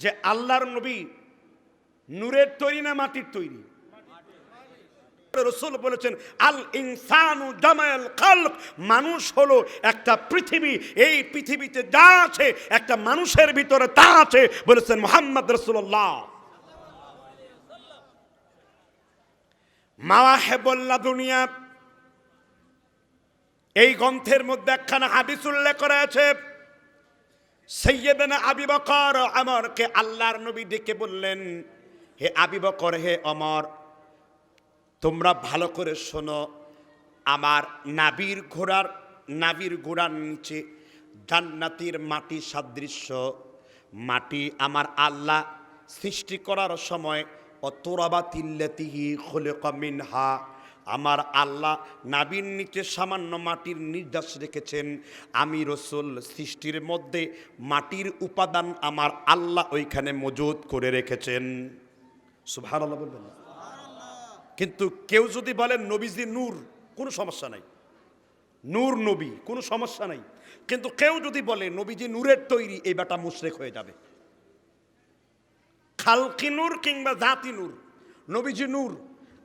যে আল্লাহর নবী নূরের তৈরি না মাটির তৈরি? রসুল বলেছেন, আল ইনসানু মানুষ হলো একটা পৃথিবী, এই পৃথিবীতে যা আছে, একটা মানুষের ভিতরে তা আছে, বলেছেন মোহাম্মদ রসুল্লাহ মাওয়া হেবল্লা দুনিয়া, এই গ্রন্থের মধ্যে একখানা হাদিস উল্লেখ করা আছে। সৈয়দনা আবি বকর আমরকে আল্লাহর নবী ডেকে বললেন, হে আবি বকর, হে অমর, তোমরা ভালো করে শোনো, আমার নাবির ঘোড়ার নাবির ঘোড়ার নিচে জান্নাতির মাটি সাদৃশ্য। মাটি আমার আল্লাহ সৃষ্টি করার সময় অতরাবা তিল্লাতিহি খোলে মিনহা আমার আল্লাহ নাবির নিচে সামান্য মাটির নির্দেশ রেখেছেন। আমি রসুল সৃষ্টির মধ্যে মাটির উপাদান আমার আল্লাহ ওইখানে মজুদ করে রেখেছেন। সুভার আল্লাহ বলবেন? কিন্তু কেউ যদি বলেন, নবীজি নূর, কোনো সমস্যা নাই। নূর নবী, কোনো সমস্যা নাই। কিন্তু কেউ যদি বলে, নবীজি নূরের তৈরি, এই বেটা মুশরেক হয়ে যাবে। খালকি নূর কিংবা জাতি নূর, নবীজি নূর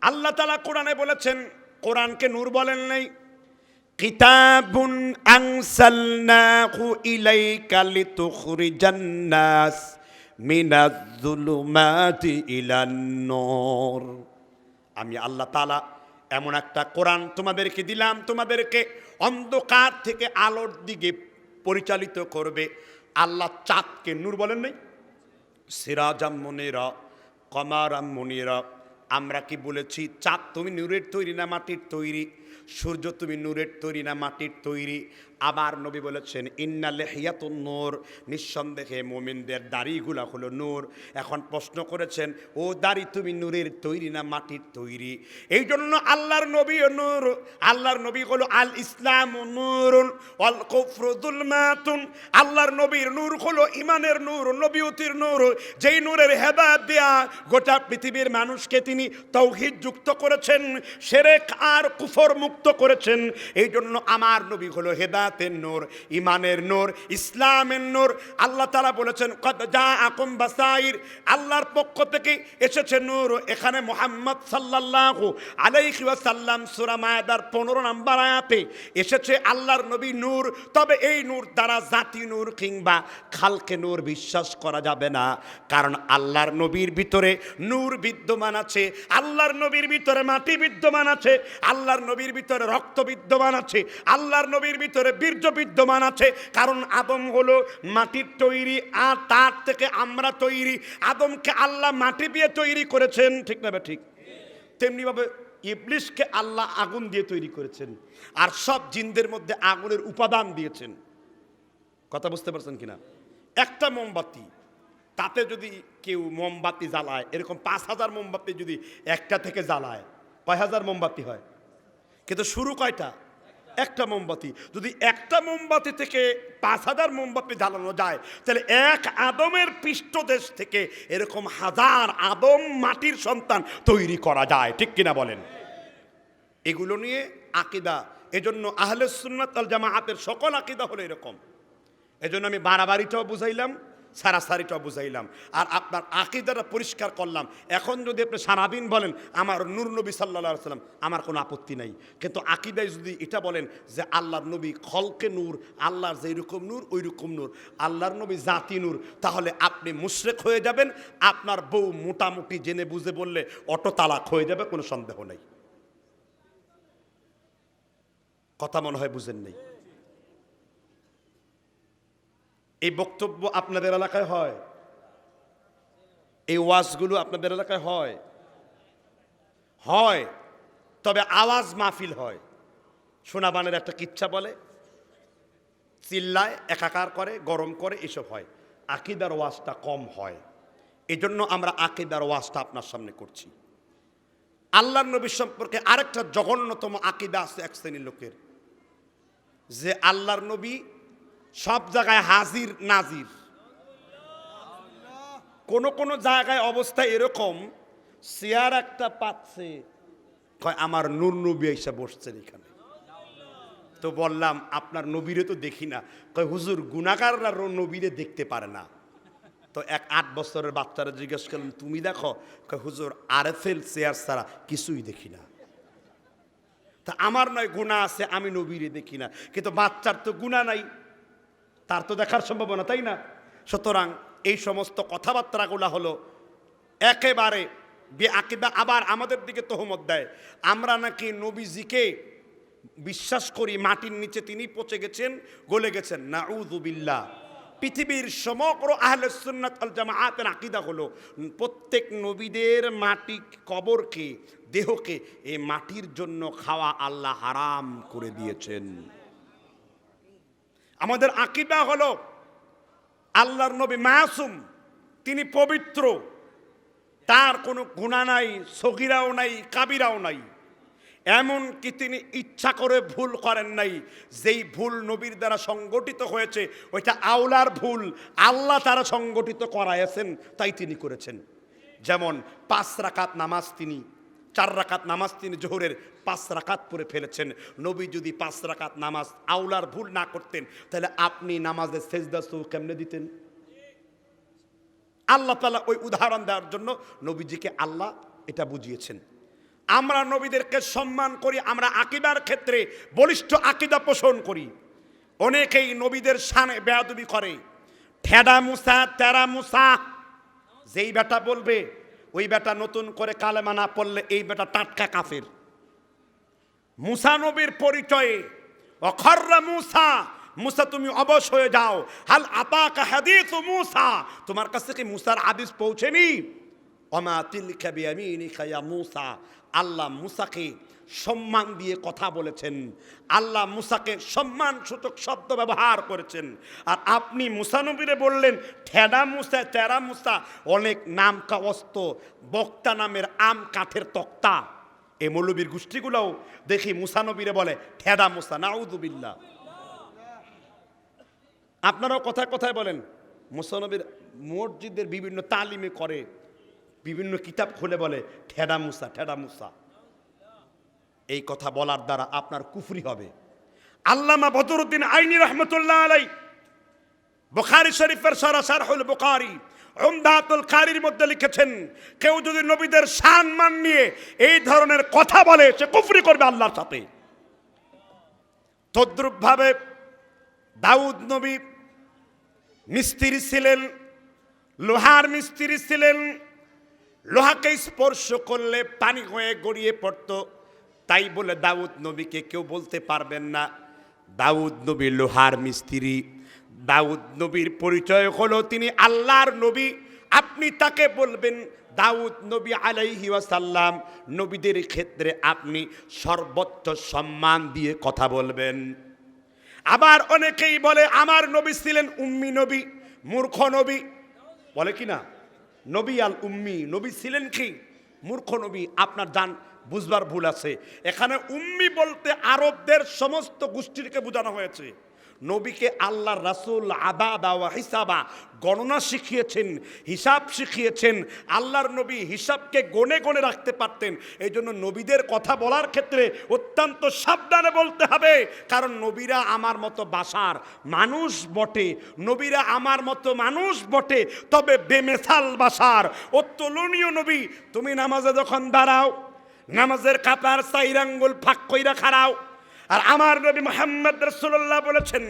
আল্লাহ তালা কোরআনে বলেছেন, কোরআনকে নূর বলেন নাই। কিতাবুন আনসালনাহু ইলাইকা লিতুখরিজান নাস মিনাজ যুলুমাতি ইলান নূর। আমি আল্লাহ তালা এমন একটা কোরআন তোমাদেরকে দিলাম, তোমাদেরকে অন্ধকার থেকে আলোর দিকে পরিচালিত করবে। আল্লাহ চাঁদকে নূর বলেন নাই? সিরাজাম মনিরা, কমারাম মনিরা আমরা কি বলেছি? চাঁদ তুমি নূরের তৈরি না মাটির তৈরি? সূর্য তুমি নূরের তৈরি না মাটির তৈরি? আবার নবী বলেছেন, ইন্না লেহিয়াতুন নূর। নিঃসন্দেহে মোমিনদের দাড়িগুলা হলো নূর। এখন প্রশ্ন করেছেন, ও দাড়ি তুমি নূরের তৈরি না মাটির তৈরি? এই জন্য আল্লাহর নবী নূর, আল্লাহর নবী হলো আল ইসলাম ও নূরুন অল কুফরুদুল মাতুন আল্লাহর নবীর নূর হলো ইমানের নূর, নবীয়তির নূর। যেই নূরের হেদায়ত দেয়া গোটা পৃথিবীর মানুষকে তিনি তৌহিদ যুক্ত করেছেন, সেরেক আর কুফর মুক্ত করেছেন। এই জন্য আমার নবী হলো হেদায়তের নূর ইমানের নূর, ইসলামের নূর। আল্লাহ তালা বলেছেন কত যা আকম বাসাইর আল্লাহর পক্ষ থেকে এসেছে নূর। এখানে মোহাম্মদ সাল্লাল্লাহু আলাইহি ওয়াসাল্লাম সূরা মায়াদার 15 নম্বর আয়াতে এসেছে, আল্লাহর নবী নূর। তবে এই নূর দ্বারা জাতি নূর কিংবা খালকে নূর বিশ্বাস করা যাবে না। কারণ আল্লাহর নবীর ভিতরে নূর বিদ্যমান আছে, আল্লাহর নবীর ভিতরে মাটি বিদ্যমান আছে, আল্লাহর নবীর ভিতরে রক্ত বিদ্যমান আছে, আল্লাহর নবীর ভিতরে বীর্য বিদ্যমান আছে। কারণ আদম হলো মাটির তৈরি, আর তার থেকে আমরা তৈরি। আদমকে আল্লাহ মাটি দিয়ে তৈরি করেছেন, ঠিক না ঠিক? তেমনিভাবে ইবলিশকে আল্লাহ আগুন দিয়ে তৈরি করেছেন, আর সব জিনদের মধ্যে আগুনের উপাদান দিয়েছেন। কথা বুঝতে পারছেন কিনা? একটা মোমবাতি, তাতে যদি কেউ মোমবাতি জ্বালায়, এরকম পাঁচ হাজার মোমবাতি যদি একটা থেকে জ্বালায়, কয় হাজার মোমবাতি হয়? কিন্তু শুরু কয়টা? একটা মোমবাতি। যদি একটা মোমবাতি থেকে পাঁচ হাজার মোমবাতি জ্বালানো যায়, তাহলে এক আদমের পৃষ্ঠদেশ থেকে এরকম হাজার আদম মাটির সন্তান তৈরি করা যায়। ঠিক কিনা বলেন? এগুলো নিয়ে আকিদা। এজন্য আহলে সুন্নাত আল জামাআতের সকল আকিদা হলো এরকম। এজন্য আমি বাড়াবাড়িটাও বুঝাইলাম। সারাসারিটাও বুঝাইলাম। আর আপনার আকিদাটা পরিষ্কার করলাম। এখন যদি আপনি সারাদিন বলেন, আমার নূর নবী সাল্লা সাল্লাম আমার কোনো আপত্তি নাই। কিন্তু আকিদায় যদি এটা বলেন যে আল্লাহর নবী খলকে নূর, আল্লাহর যেই রকম নূর ওই রকম নূর। আল্লাহর নবী জাতি নূর। তাহলে আপনি মুশরেক হয়ে যাবেন। আপনার বউ মোটামুটি জেনে বুঝে বললে অটো তালাক হয়ে যাবে, কোনো সন্দেহ নেই। কথা মনে হয় বুঝেন নেই। এই বক্তব্য আপনাদের এলাকায় হয়? এই ওয়াজগুলো আপনাদের এলাকায় হয়? হয়, তবে আওয়াজ মাহফিল হয়। সোনাবানের একটা কিচ্ছা বলে, চিল্লায়, একাকার করে, গরম করে, এসব হয়। আকিদার ওয়াজটা কম হয়। এজন্য আমরা আকিদার ওয়াজটা আপনার সামনে করছি। আল্লাহর নবী সম্পর্কে আরেকটা জঘন্যতম আকিদা আছে এক শ্রেণির লোকের। যে আল্লাহর নবী সব জায়গায় হাজির নাজির। কোন কোন জায়গায় অবস্থা এরকম চেয়ার একটা পাচ্ছে কয় আমার নূর নবী এসে বসছেন এখানে। তো বললাম আপনার নবীরে তো দেখি না। কয় হুজুর গুণাকাররা নবীরে দেখতে পারে না। তো এক আট বছরের বাচ্চারা জিজ্ঞেস করলেন তুমি দেখো? কয়, হুজুর আরএফএল চেয়ার ছাড়া কিছুই দেখি না। তা আমার নয় গুণা আছে আমি নবীরে দেখি না। কিন্তু বাচ্চার তো গুণা নাই। তার তো দেখার সম্ভাবনা, তাই না? সুতরাং এই সমস্ত কথাবার্তাগুলো হলো একেবারে বে আকিদা আবার আমাদের দিকে তহমত দেয়। আমরা নাকি নবীজিকে বিশ্বাস করি মাটির নিচে তিনি পচে গেছেন, গলে গেছেন। নাউযুবিল্লাহ পৃথিবীর সমগ্র আহলে সুন্নাত আল জামাআতের আকিদা হলো প্রত্যেক নবীদের মাটি কবরকে, দেহকে এই মাটির জন্য খাওয়া আল্লাহ হারাম করে দিয়েছেন। আমাদের আকিদা হলো আল্লাহর নবী মাসুম, তিনি পবিত্র। তার কোনো গুণা নাই, সগিরাও নাই, কাবিরাও নাই। এমনকি তিনি ইচ্ছা করে ভুল করেন নাই। যেই ভুল নবীর দ্বারা সংগঠিত হয়েছে, ওইটা আওলার ভুল। আল্লাহ তারা সংগঠিত করাইয়াছেন, তাই তিনি করেছেন। যেমন পাঁচ রাকাত নামাজ তিনি চার রাকাত নামাজ তিনি জোহরের পাঁচ রাকাত পরে ফেলেছেন। নবী যদি পাঁচ রাকাত নামাজ আওলার ভুল না করতেন, তাহলে আপনি নামাজের সেজদা সৌ কেমনে দিতেন? আল্লাহ তালা ওই উদাহরণ দেওয়ার জন্য নবীজিকে আল্লাহ এটা বুঝিয়েছেন। আমরা নবীদেরকে সম্মান করি, আমরা আকিদার ক্ষেত্রে বলিষ্ঠ আকিদা পোষণ করি। অনেকেই নবীদের সানে বেয়াদবি করে। ঠেডা মুসা, তেরা মুসা, যেই বেটা বলবে ওই বেটা নতুন করে কালেমা না পড়লে এই বেটা টাটকা কাফের। মুসা নবীর পরিচয়ে, অখর্রা মুসা মুসা তুমি অবশ হয়ে যাও। হাল আপা কাহাদি তো মুসা। তোমার কাছে কি মুসার আদিস পৌঁছেনি। অমা তিলকা বিয়ামিনিকা ইয়া মুসা? আল্লাহ মুসাকে সম্মান দিয়ে কথা বলেছেন। আল্লাহ মুসাকে সম্মান সূচক শব্দ ব্যবহার করেছেন। আর আপনি মুসানবীরে বললেন, ঠেডা মুসা তেরা মুসা, অনেক নাম কাওস্ত, বক্তা নামের আম কাঠের তক্তা। এই মৌলবীর গোষ্ঠীগুলোও দেখি মুসানবীরে বলে, ঠেডা মুসা নাউদুবিল্লা আপনারাও কথায় কথায় বলেন মুসানবীর মসজিদের বিভিন্ন তালিমে করে বিভিন্ন কিতাব খুলে বলে, ঠেডা মুসা ঠেডা মুসা। এই কথা বলার দ্বারা আপনার কুফরি হবে। আল্লামা বদরুদ্দিন আইনি রহমতুল্লাহ আলাই বুখারি শরীফের সরাসর হল বুখারি, উমদাতুল কারির মধ্যে লিখেছেন, কেউ যদি নবীদের সম্মান নিয়ে এই ধরনের কথা বলে, সে কুফরি করবে আল্লাহর সাথে। তদ্রুপভাবে দাউদ নবী মিস্ত্রি ছিলেন, লোহার মিস্ত্রি ছিলেন লোহাকে স্পর্শ করলে পানি হয়ে গড়িয়ে পড়তো। তাই বলে দাউদ নবীকে কেউ বলতে পারবেন না, দাউদ নবী লোহার মিস্ত্রি। দাউদ নবীর পরিচয় হলো তিনি আল্লাহর নবী। আপনি তাকে বলবেন, দাউদ নবী আলাইহি ওয়াসাল্লাম, নবীদের ক্ষেত্রে আপনি সর্বোচ্চ সম্মান দিয়ে কথা বলবেন। আবার অনেকেই বলে, আমার নবী ছিলেন উম্মি নবী, মূর্খ নবী। বলে কি না? নবী আল উম্মি, নবী ছিলেন কি? মূর্খ নবী, আপনার জান বুঝবার ভুল আছে। এখানে উম্মি বলতে আরবদের সমস্ত গোষ্ঠীকে বোঝানো হয়েছে। নবীকে আল্লাহ রাসুল আদা দাওয়া হিসাবা গণনা শিখিয়েছেন, হিসাব শিখিয়েছেন, আল্লাহর নবী হিসাবকে গনে গনে রাখতে পারতেন। এই জন্য নবীদের কথা বলার ক্ষেত্রে অত্যন্ত সাবধানে বলতে হবে, কারণ নবীরা আমার মতো বাসার মানুষ বটে, নবীরা আমার মতো মানুষ বটে, তবে বেমেসাল বাসার অত্যলনীয় নবী। তুমি নামাজে যখন দাঁড়াও, নামাজের কাতার সাইরাঙ্গুল ফাঁক কইরা খাড়াও আর আমার নবী মোহাম্মদ রসুল্লাহ বলেছেন,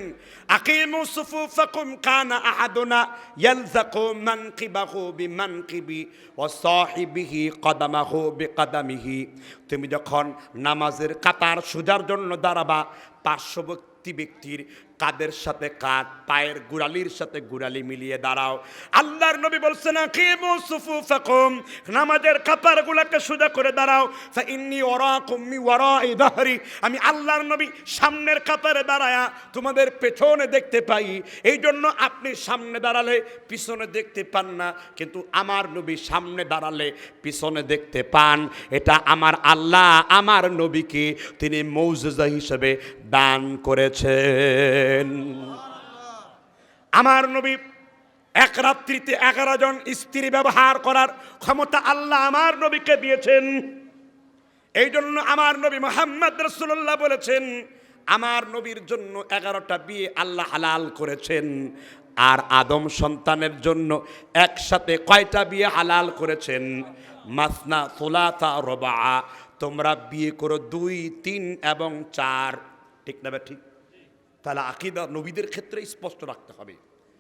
আকিমু সুফুফাকুম কানা আহাদুনা ইয়ালজাকু মানকিবাহু বিমানকিবি ওয়া সাহিবিহি কদামাহু বিকদামিহি। তুমি যখন নামাজের কাতার সুজার জন্য দাঁড়াবা, পার্শ্ববর্তী ব্যক্তির কাদের সাথে কাঁধ পায়ের গুড়ালির সাথে গুড়ালি মিলিয়ে দাঁড়াও। আল্লাহর নবী বলছেন নামাজের কাতারগুলোকে সোজা করে দাঁড়াও। ইন্নি ওয়ারাকুম মি ওয়ারাই দাহরি আমি আল্লাহর নবী সামনের কাতারে দাঁড়ায়া তোমাদের পেছনে দেখতে পাই। এই জন্য আপনি সামনে দাঁড়ালে পিছনে দেখতে পান না, কিন্তু আমার নবী সামনে দাঁড়ালে পিছনে দেখতে পান। এটা আমার আল্লাহ, আমার নবীকে তিনি মৌজুজা হিসেবে দান করেছেন আমার নবী এক রাত্রিতে এগারো জন স্ত্রী ব্যবহার করার ক্ষমতা আল্লাহ আমার নবীকে দিয়েছেন। এই জন্য আমার নবী মোহাম্মদ রসুল্লাহ বলেছেন, আমার নবীর জন্য এগারোটা বিয়ে আল্লাহ হালাল করেছেন। আর আদম সন্তানের জন্য একসাথে কয়টা বিয়ে হালাল করেছেন? মাসনা সোলাতা রবা তোমরা বিয়ে করো দুই, তিন এবং চার। ঠিক না ঠিক? তাহলে আকিদা নবীদের ক্ষেত্রেই স্পষ্ট রাখতে হবে।